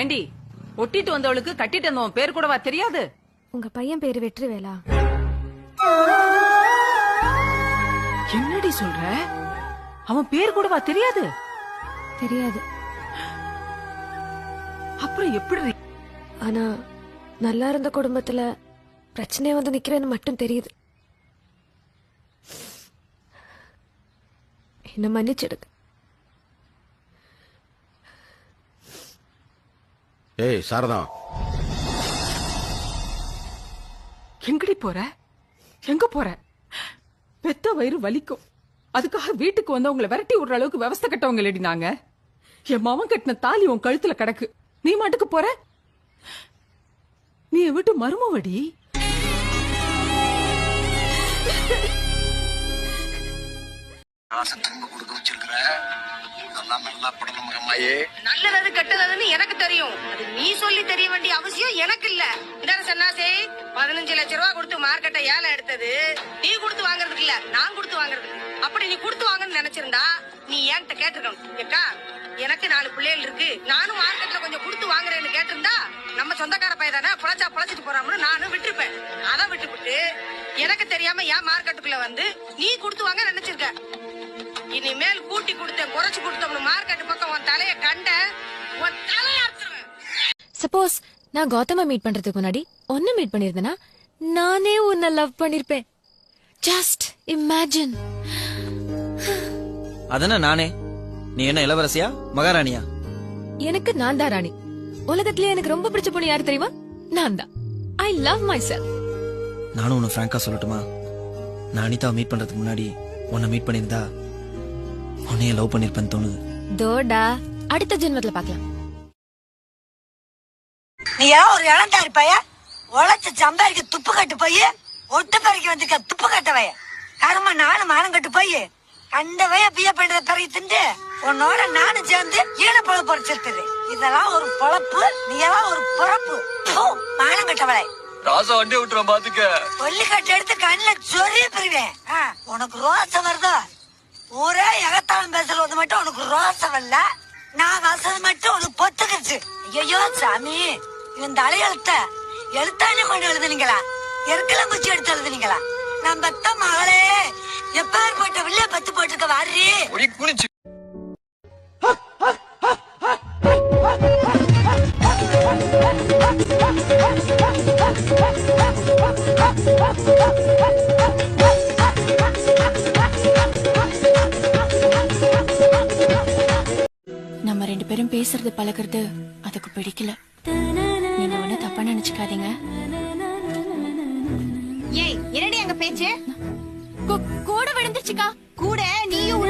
ஏண்டி ஒட்டிட்டு வந்தவளுக்கு கட்டிட்டு வந்தவன் பேர் கூடவா தெரியாது? உங்க பையன் பேரு வெற்றிவேலா. என்னடி சொல்ற? அவன் பேர் கூடவா தெரியாது? தெரியாது. அப்புறம் எப்படி ஆனா நல்லா இருந்த குடும்பத்துல பிரச்சனையா வந்து நிக்கிறேன்னு மட்டும் தெரியுது. என்ன மன்னிச்சிடுங்க ஏய் சாரதா. எங்கடி போற? எங்க போற? பெத்த வயிறு வலிக்கும். அதுக்காக வீட்டுக்கு வந்து உங்களை விரட்டி விடுற அளவுக்கு விவஸ்தை கட்டவங்க இல்லடி நாங்க. என் மாமன் கட்டின தாலி உன் கழுத்துல கிடக்கு. நீ மாட்டுக்கு போற? நீ என் வீட்டு மருமவடி? காசை திரும்ப நீ சொல்லி தெரிய வேண்டிய அவசியம் எனக்கு இல்ல இதான சன்னாசே பதினஞ்சு லட்ச ரூபா கொடுத்து மார்க்கெட்டை ஏல எடுத்தது. நீ கொடுத்து வாங்குறதுக்கு இல்ல நான் கொடுத்து வாங்குறதுக்கு அப்படி நீ கொடுத்து வாங்கன்னு நினைச்சிருந்தா நீ என்கிட்ட கேட்டிருக்கணும். ஏக்கா எனக்கு நாலு பிள்ளைகள் இருக்கு. நானும் மார்க்கெட்ல கொஞ்சம் கொடுத்து வாங்குறேன்னு கேட்டிருந்தா நம்ம சொந்தக்கார பையன் தானே புழைச்சா புழைச்சிட்டு போறாமனு நானும் விட்டுருப்பேன். அதை விட்டுவிட்டு எனக்கு தெரியாம ஏன் மார்க்கெட்டுக்குள்ள வந்து நீ கொடுத்து வாங்க நினைச்சிருக்க. இனிமேல் கூட்டி கொடுத்தேன் குறைச்சு கொடுத்தோம்னு மார்க்கெட் பக்கம் உன் தலைய கண்ட உன் தலையார் சப்போஸ் நான் கௌதம மீட் பண்றதுக்கு முன்னாடி ஒன்னு மீட் பண்ணிருந்தேனா நானே உன்னை லவ் பண்ணிருப்பேன். ஜஸ்ட் இமேஜின் அதன நானே? நீ என்ன இளவரசியா? மகாராணியா? எனக்கு நான் தான் ராணி. உலகத்திலே எனக்கு ரொம்ப பிடிச்ச பொண்ணு யாரு தெரியுமா? நான் தான். ஐ லவ் மை செல்ஃப் நானும் உன்னை ஃப்ராங்கா சொல்லட்டுமா? நான் அனிதாவை மீட் பண்றதுக்கு முன்னாடி உன்னை மீட் பண்ணியிருந்தா உன்னைய லவ் பண்ணிருப்பேன்னு தோணுது. தோடா அடுத்த ஜென்மத்துல பார்க்கலாம். நீ ஏன் ஒரு இளந்தாரி பைய உழைச்சு சம்பாதிக்க துப்பு கட்டு போய் ஒட்டு பறிக்க வந்திருக்க துப்பு கட்டவைய. கரும நானும் மானம் கட்டு போய் கண்டவைய பிய பண்றத பிறகு திண்டு உன்னோட நானும் சேர்ந்து ஈன பொழப்பு பொறிச்சிருக்குது இதெல்லாம் ஒரு பொழப்பு நீ எல்லாம் ஒரு பொழப்பு ப்பு, மானம் கட்டவளை. ராசா வண்டி விட்டுறோம் பாத்துக்க. கொல்லிக்கட்டு எடுத்து கண்ணுல சொரிய பெறுவேன் உனக்கு ரோசம் வருதோ? ஊரே எகத்தாளம் பேசுறது மட்டும் உனக்கு ரோசம் வரல. நான் வசதி மட்டும் உனக்கு பொத்துக்கிச்சு ஐயோ சாமி. இவன் தலையெழுத்த எழுத்தானே கொண்டு எழுதுனீங்களா? எருக்கெல்லாம் குச்சி எடுத்து எழுதுனீங்களா? நான் பெத்த மகளே. எப்பேற்பட்ட வில்ல பத்து போட்டிருக்க வாரி? ஒடி குனிச்சு நம்ம ரெண்டு பேரும் பேசுறது பழகுறது அதுக்கு பிடிக்கல. தப்பா நினைச்சுக்காதீங்க. ஏய் என்னடி அங்க பேச்சு? கூட விழுந்துச்சுக்கா கூட நீயும்